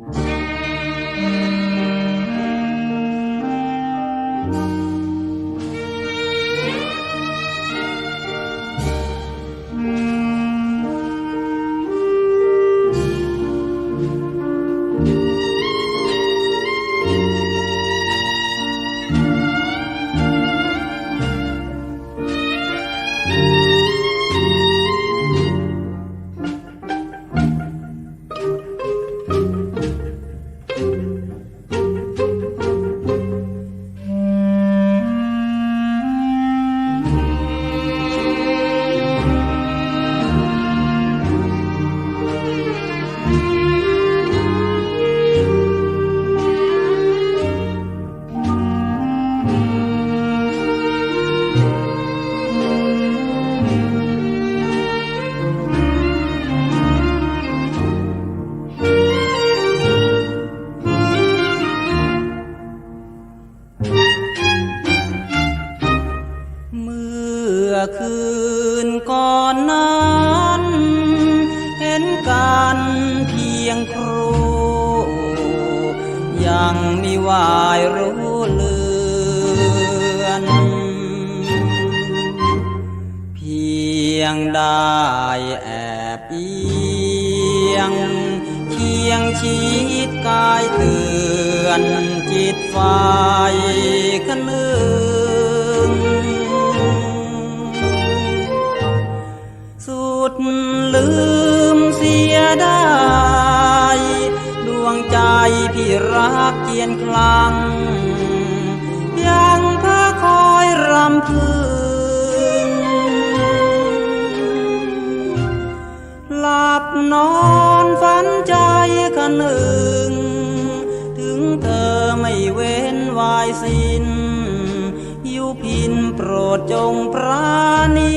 เคืนก่อนนั้น เห็นกันเพียงครู ยังมีวายรู้เลือน เพียงได้แอบเอียงเคียงชิดกายเตือนจิตไฟขนึง ยนคลัง ยังพาคอยรำพึงหลับนอนฝันใจคะหนึ่ง ถึงเธอไม่เว้นวายสิ้นอยู่พินโปรดจงปราณี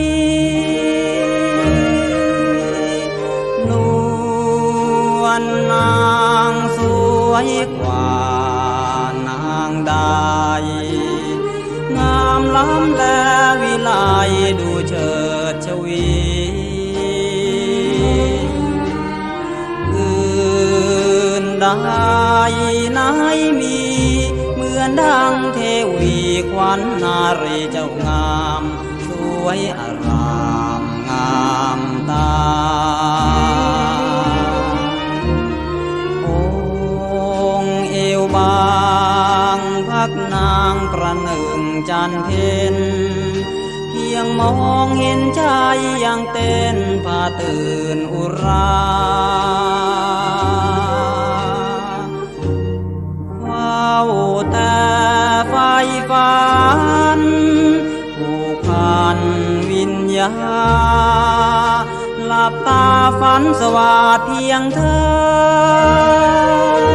อื่นใดไหนมี เหมือนดังเทวีควันนารีเจ้างาม สวยอารามงามตา องเอวบางพักนางประหนึ่งจันเพ็ญเพียงมองเห็นชายยังเต้นพาตื่นอุราันผูกพันวิญญาหลับตาฝันสว่าเพียงเธ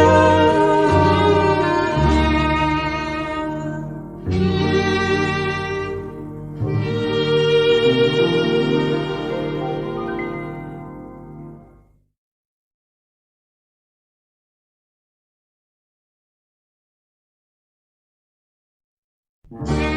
อ Yeah.